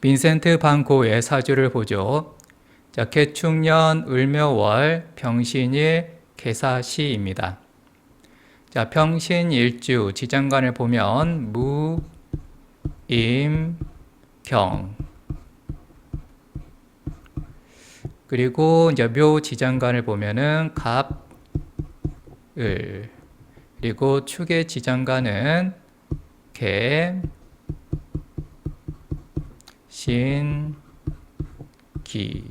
빈센트 반 고의 사주를 보죠. 자, 개축년 을묘월 병신일 개사시입니다. 자, 평신일주 지장간을 보면 무, 임, 경 그리고 이제 묘 지장간을 보면은 갑, 을 그리고 축의 지장간은 개, 신, 기.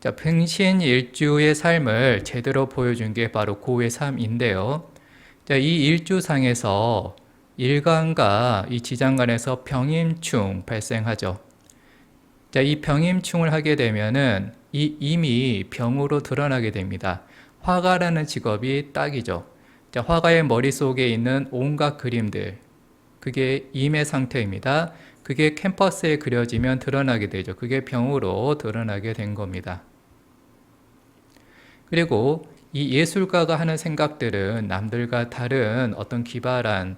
자, 평신 일주의 삶을 제대로 보여준 게 바로 고의 삶인데요. 자, 이 일주상에서 일간과 이 지장간에서 병임충 발생하죠. 자, 이 병임충을 하게 되면은 이 임이 병으로 드러나게 됩니다. 화가라는 직업이 딱이죠. 자, 화가의 머릿속에 있는 온갖 그림들, 그게 임의 상태입니다. 그게 캠퍼스에 그려지면 드러나게 되죠. 그게 병으로 드러나게 된 겁니다. 그리고 이 예술가가 하는 생각들은 남들과 다른 어떤 기발한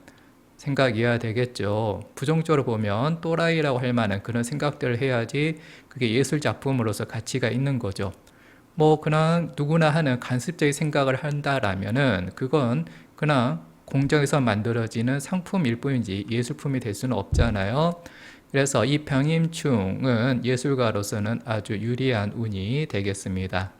생각이어야 되겠죠. 부정적으로 보면 또라이라고 할 만한 그런 생각들을 해야지 그게 예술 작품으로서 가치가 있는 거죠. 뭐 그냥 누구나 하는 간습적인 생각을 한다라면은 그건 그냥 공장에서 만들어지는 상품일 뿐이지 예술품이 될 수는 없잖아요. 그래서 이 병임충은 예술가로서는 아주 유리한 운이 되겠습니다.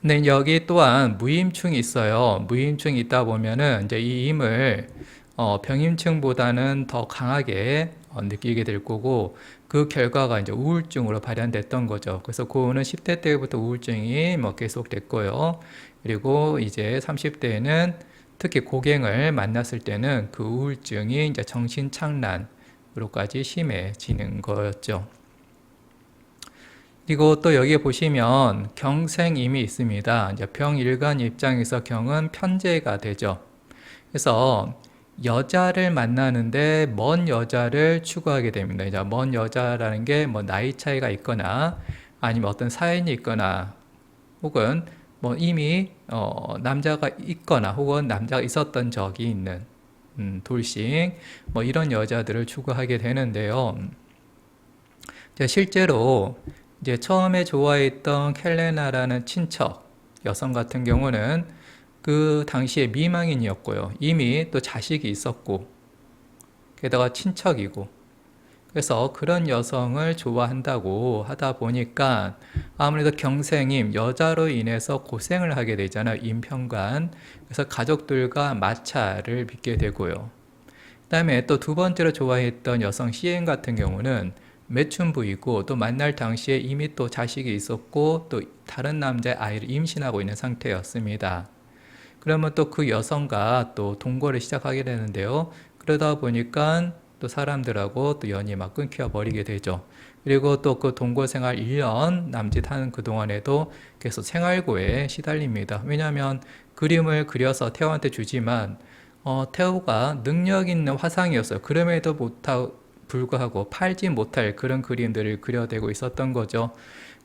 근데 여기 또한 무임충이 있어요. 무임충이 있다 보면은 이제 이 임을 어, 병임충보다는 더 강하게 어, 느끼게 될 거고 그 결과가 이제 우울증으로 발현됐던 거죠. 그래서 고우는 10대 때부터 우울증이 뭐 계속 됐고요. 그리고 이제 30대에는 특히 고갱을 만났을 때는 그 우울증이 이제 정신 착란으로까지 심해지는 거였죠. 그리고 또 여기에 보시면 경생임이 있습니다. 이제 병일간 입장에서 경은 편제가 되죠. 그래서 여자를 만나는데 먼 여자를 추구하게 됩니다. 이제 먼 여자라는 게 뭐 나이 차이가 있거나 아니면 어떤 사연이 있거나 혹은 뭐 이미 어 남자가 있거나 혹은 남자가 있었던 적이 있는 음 돌싱 뭐 이런 여자들을 추구하게 되는데요. 실제로 이제 처음에 좋아했던 켈레나라는 친척 여성 같은 경우는 그 당시에 미망인이었고요. 이미 또 자식이 있었고, 게다가 친척이고, 그래서 그런 여성을 좋아한다고 하다 보니까 아무래도 경생임, 여자로 인해서 고생을 하게 되잖아요. 임평관. 그래서 가족들과 마찰을 빚게 되고요. 그 다음에 또 두 번째로 좋아했던 여성 시엔 같은 경우는 매춘부이고 또 만날 당시에 이미 또 자식이 있었고 또 다른 남자의 아이를 임신하고 있는 상태였습니다. 그러면 또 그 여성과 또 동거를 시작하게 되는데요. 그러다 보니까 또 사람들하고 또 연이 막 끊겨 버리게 되죠. 그리고 또 그 동거 생활 1년 남짓 하는 그 동안에도 계속 생활고에 시달립니다. 왜냐하면 그림을 그려서 태호한테 주지만 어, 태호가 능력 있는 화상이었어요. 그럼에도 못하고 불구하고 팔지 못할 그런 그림들을 그려대고 있었던 거죠.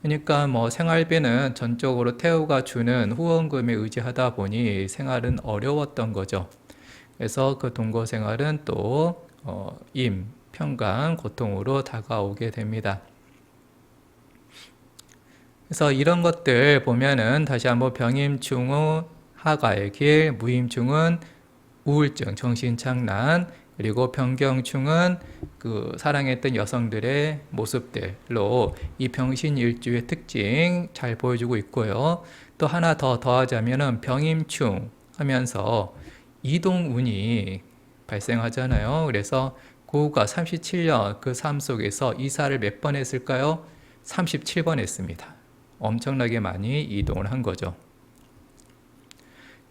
그러니까 뭐 생활비는 전적으로 태우가 주는 후원금에 의지하다 보니 생활은 어려웠던 거죠. 그래서 그 동거 생활은 또 어, 임, 평강, 고통으로 다가오게 됩니다. 그래서 이런 것들 보면은 다시 한번 병임충후 하가의 길, 무임충은 우울증, 정신착란, 그리고 병경충은 그 사랑했던 여성들의 모습들로 이 병신일주의 특징 잘 보여주고 있고요. 또 하나 더 더하자면은 병임충 하면서 이동운이 발생하잖아요. 그래서 고우가 37년 그 삶 속에서 이사를 몇 번 했을까요? 37번 했습니다. 엄청나게 많이 이동을 한 거죠.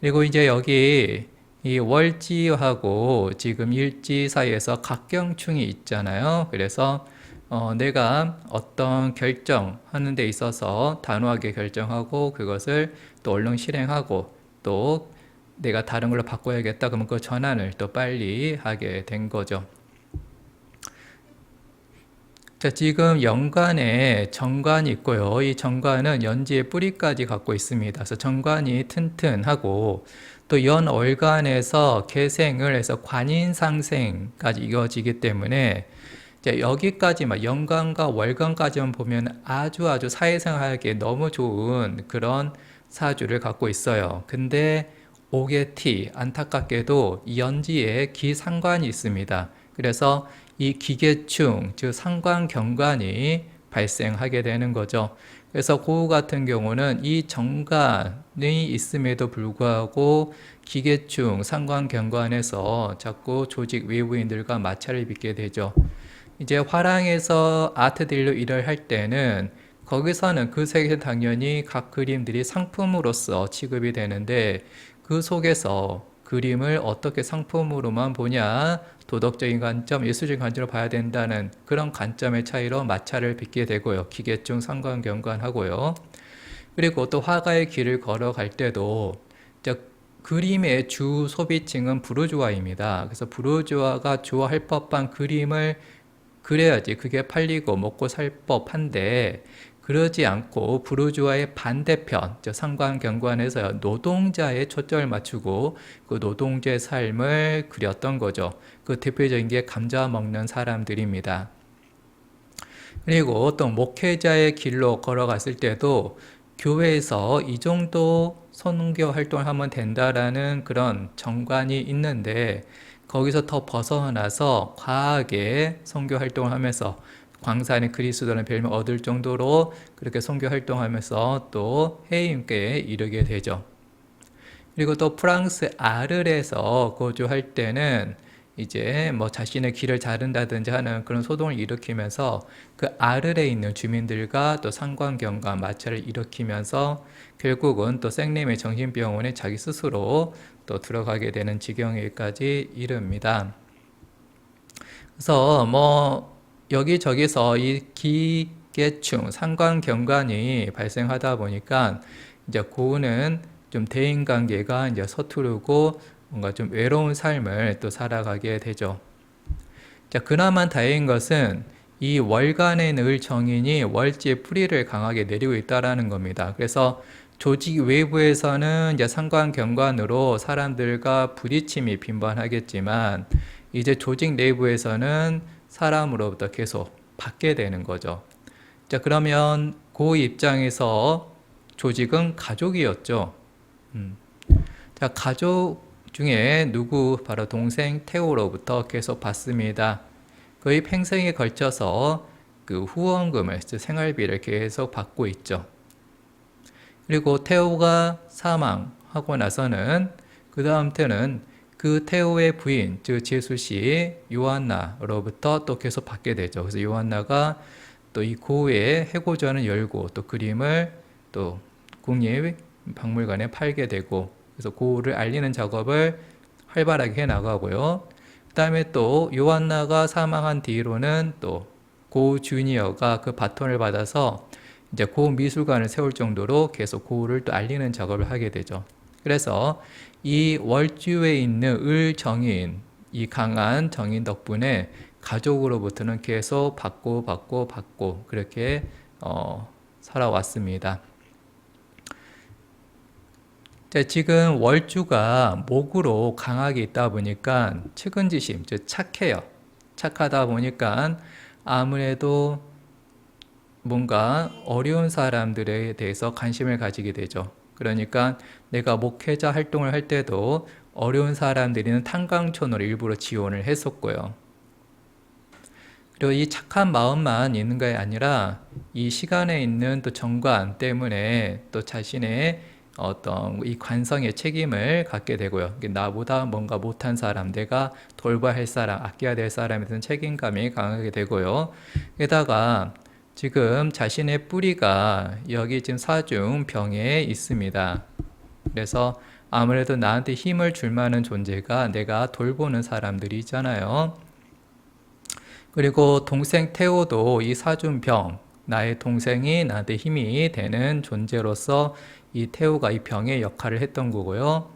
그리고 이제 여기 이 월지하고 지금 일지 사이에서 각경충이 있잖아요. 그래서 어, 내가 어떤 결정하는 데 있어서 단호하게 결정하고 그것을 또 얼른 실행하고 또 내가 다른 걸로 바꿔야겠다 그러면 그 전환을 또 빨리 하게 된 거죠. 자, 지금 연관에 정관이 있고요. 이 정관은 연지의 뿌리까지 갖고 있습니다. 그래서 정관이 튼튼하고 또 연월간에서 계생을 해서 관인상생까지 이어지기 때문에 여기까지만 연간과 월간까지만 보면 아주 아주 사회생활하기에 너무 좋은 그런 사주를 갖고 있어요. 근데 오게티 안타깝게도 이 연지에 기상관이 있습니다. 그래서 이 기계충 즉 상관경관이 발생하게 되는 거죠. 그래서 고우 같은 경우는 이 정관이 있음에도 불구하고 기계충 상관경관에서 자꾸 조직 외부인들과 마찰을 빚게 되죠. 이제 화랑에서 아트딜로 일을 할 때는 거기서는 그 세계 당연히 각 그림들이 상품으로서 취급이 되는데 그 속에서 그림을 어떻게 상품으로만 보냐 도덕적인 관점, 예술적인 관점으로 봐야 된다는 그런 관점의 차이로 마찰을 빚게 되고요. 기계중 상관경관하고요. 그리고 또 화가의 길을 걸어갈 때도 그림의 주 소비층은 부르주아입니다. 그래서 부르주아가 좋아할 법한 그림을 그래야지 그게 팔리고 먹고 살 법한데 그러지 않고 부르주아의 반대편, 저 상관 경관에서 노동자의 초점을 맞추고 그 노동자의 삶을 그렸던 거죠. 그 대표적인 게 감자 먹는 사람들입니다. 그리고 어떤 목회자의 길로 걸어갔을 때도 교회에서 이 정도 선교 활동을 하면 된다라는 그런 정관이 있는데 거기서 더 벗어나서 과하게 선교 활동을 하면서 광산의 그리스도라는 별명 얻을 정도로 그렇게 선교 활동하면서 또 해임께 이르게 되죠. 그리고 또 프랑스 아르에서 거주할 때는 이제 뭐 자신의 길을 자른다든지 하는 그런 소동을 일으키면서 그 아르에 있는 주민들과 또 상관경과 마찰을 일으키면서 결국은 또 생님의 정신병원에 자기 스스로 또 들어가게 되는 지경에까지 이릅니다. 그래서 뭐 여기저기서 이 기계충, 상관경관이 발생하다 보니까 이제 고우는 좀 대인관계가 이제 서투르고 뭔가 좀 외로운 삶을 또 살아가게 되죠. 자, 그나마 다행인 것은 이 월간의 늘 정인이 월지의 뿌리를 강하게 내리고 있다라는 겁니다. 그래서 조직 외부에서는 이제 상관 경관으로 사람들과 부딪힘이 빈번하겠지만 이제 조직 내부에서는 사람으로부터 계속 받게 되는 거죠. 자, 그러면 그 입장에서 조직은 가족이었죠. 음. 자, 가족 중에 누구 바로 동생 태호로부터 계속 받습니다. 거의 평생에 걸쳐서 그 후원금을 생활비를 계속 받고 있죠. 그리고 태호가 사망하고 나서는 그 다음 때는 그 테오의 부인, 즉 제수 씨 요한나로부터 또 계속 받게 되죠. 그래서 요한나가 또 이 고의 해고전을 열고 또 그림을 또 국립 박물관에 팔게 되고 그래서 고를 알리는 작업을 활발하게 해 나가고요. 그다음에 또 요한나가 사망한 뒤로는 또고 주니어가 그 바톤을 받아서 이제 고 미술관을 세울 정도로 계속 고를 또 알리는 작업을 하게 되죠. 그래서 이 월주에 있는 을 정인, 이 강한 정인 덕분에 가족으로부터는 계속 받고 받고 받고 그렇게 어, 살아왔습니다. 자, 지금 월주가 목으로 강하게 있다 보니까 측은지심, 즉 착해요. 착하다 보니까 아무래도 뭔가 어려운 사람들에 대해서 관심을 가지게 되죠. 그러니까 내가 목회자 활동을 할 때도 어려운 사람들이는 탄광촌으로 일부러 지원을 했었고요. 그리고 이 착한 마음만 있는 게 아니라 이 시간에 있는 또 정관 때문에 또 자신의 어떤 이 관성의 책임을 갖게 되고요. 나보다 뭔가 못한 사람, 내가 돌봐야 할 사람, 아껴야 될 사람에 대한 책임감이 강하게 되고요. 게다가 지금 자신의 뿌리가 여기 지금 사중 병에 있습니다. 그래서 아무래도 나한테 힘을 줄 만한 존재가 내가 돌보는 사람들이 있잖아요. 그리고 동생 태호도 이 사준병, 나의 동생이 나한테 힘이 되는 존재로서 이 태호가 이 병의 역할을 했던 거고요.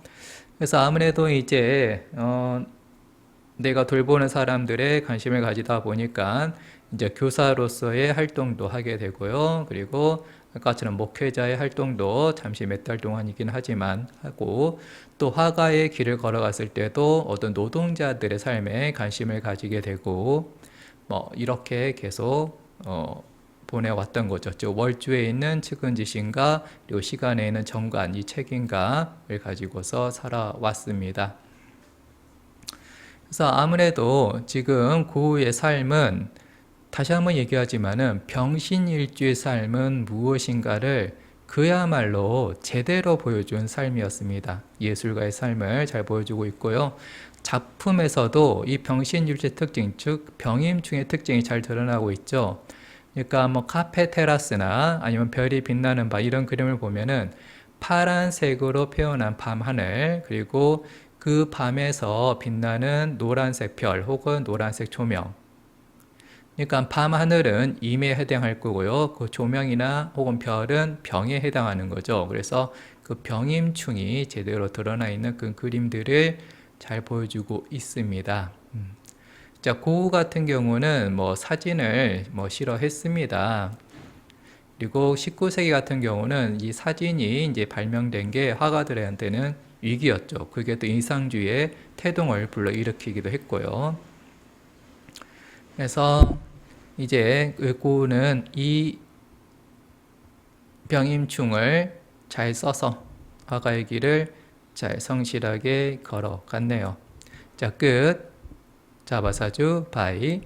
그래서 아무래도 이제 어 내가 돌보는 사람들의 관심을 가지다 보니까 이제 교사로서의 활동도 하게 되고요. 그리고 아까처럼 목회자의 활동도 잠시 몇 달 동안이긴 하지만 하고 또 화가의 길을 걸어갔을 때도 어떤 노동자들의 삶에 관심을 가지게 되고 뭐 이렇게 계속 어, 보내왔던 거죠. 즉 월주에 있는 측은지신과 그리고 시간에 있는 정관 이 책임감을 가지고서 살아왔습니다. 그래서 아무래도 지금 고우의 삶은 다시 한번 얘기하지만은 병신일주의 삶은 무엇인가를 그야말로 제대로 보여준 삶이었습니다. 예술가의 삶을 잘 보여주고 있고요. 작품에서도 이 병신일주의 특징, 즉 병임충의 특징이 잘 드러나고 있죠. 그러니까 뭐 카페 테라스나 아니면 별이 빛나는 바 이런 그림을 보면은 파란색으로 표현한 밤하늘 그리고 그 밤에서 빛나는 노란색 별 혹은 노란색 조명 그러니까 밤하늘은 임에 해당할 거고요. 그 조명이나 혹은 별은 병에 해당하는 거죠. 그래서 그 병임충이 제대로 드러나 있는 그 그림들을 잘 보여주고 있습니다. 음. 자, 고우 같은 경우는 뭐 사진을 뭐 싫어했습니다. 그리고 19세기 같은 경우는 이 사진이 이제 발명된 게 화가들한테는 위기였죠. 그게 또 인상주의의 태동을 불러일으키기도 했고요. 그래서 이제 고우는 이 병임충을 잘 써서 화가의 길을 잘 성실하게 걸어갔네요. 자, 끝. 자바사주 바이